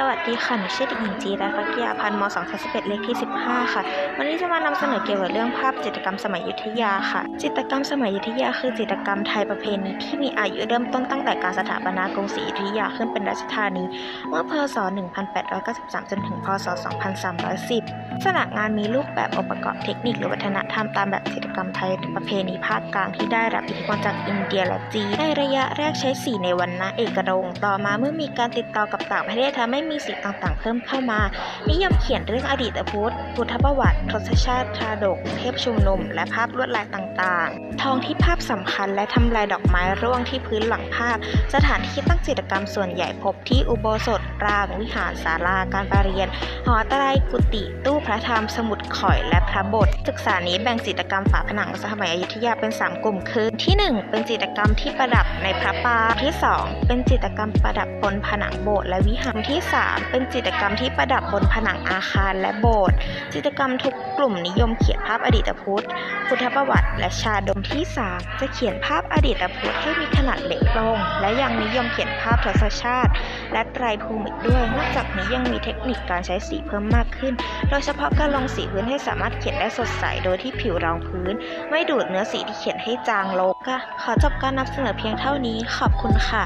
สวัสดีค่ะ หนูชื่อเด็กหญิงจีรัตน์ฟักยาพันธ์ม231เลขที่ 15 ค่ะ วันนี้จะมานำเสนอเกี่ยวกับเรื่องภาพจิตรกรรมสมัยยุทธยาค่ะ จิตรกรรมสมัยยุทธยาคือจิตรกรรมไทยประเพณีที่มีอายุเริ่มต้นตั้งแต่การสถาปนากรุงศรีอยุธยาขึ้นเป็นราชธานี เมื่อพศ 1893 จนถึงพศ 2310 ลักษณะงานมีรูปแบบองค์ประกอบเทคนิคหรือวัฒนธรรมตามแบบจิตรกรรมไทยประเพณีภาคกลางที่ได้รับอิทธิพลจากอินเดียและจีนในระยะแรกใช้สีในวันนะเอกรง ต่อมาเมื่อมีการติดต่อกับต่างประเทศทำให้มีสีต่างๆ เพิ่มเข้ามา นิยมเขียนเรื่องอดีตพุทธพุทธประวัติทศชาติชาดก เทพชุมนุม และภาพลวดลายต่างๆ ทองที่ภาพสำคัญและทำลายดอกไม้ร่วงที่พื้นหลังภาพ สถานที่ตั้งจิตรกรรมส่วนใหญ่พบที่อุโบสถรางวิหารศาลาการประเรียน หอไตรกุฏิตู้พระธรรมสมุดข่อยและพระบท ศึกษานี้แบ่งจิตรกรรมฝาผนังสมัยอยุธยาเป็น 3 กลุ่มคือ ที่ 1 เป็นจิตรกรรมที่ประดับในพระปรางที่ 2 เป็นจิตรกรรมประดับบนผนังโบสถ์และวิหารที่ 3เป็นจิตรกรรมที่ประดับบนผนังอาคารและโบสถ์จิตรกรรมทุกกลุ่มนิยมเขียนภาพอดีตพุทธ พุทธประวัติ และชาดกที่ 3 จะเขียนภาพอดีตพุทธให้มีขนาดเล็กลง และยังนิยมเขียนภาพทศชาติ และไตรภูมิด้วยนอกจากนี้ยังมีเทคนิคการใช้สีเพิ่มมากขึ้น โดยเฉพาะการลงสีพื้นให้สามารถเขียนได้สดใสโดยที่ผิวรองพื้น ไม่ดูดเนื้อสีที่เขียนให้จางลงค่ะขอจบการนำเสนอเพียงเท่านี้ขอบคุณค่ะ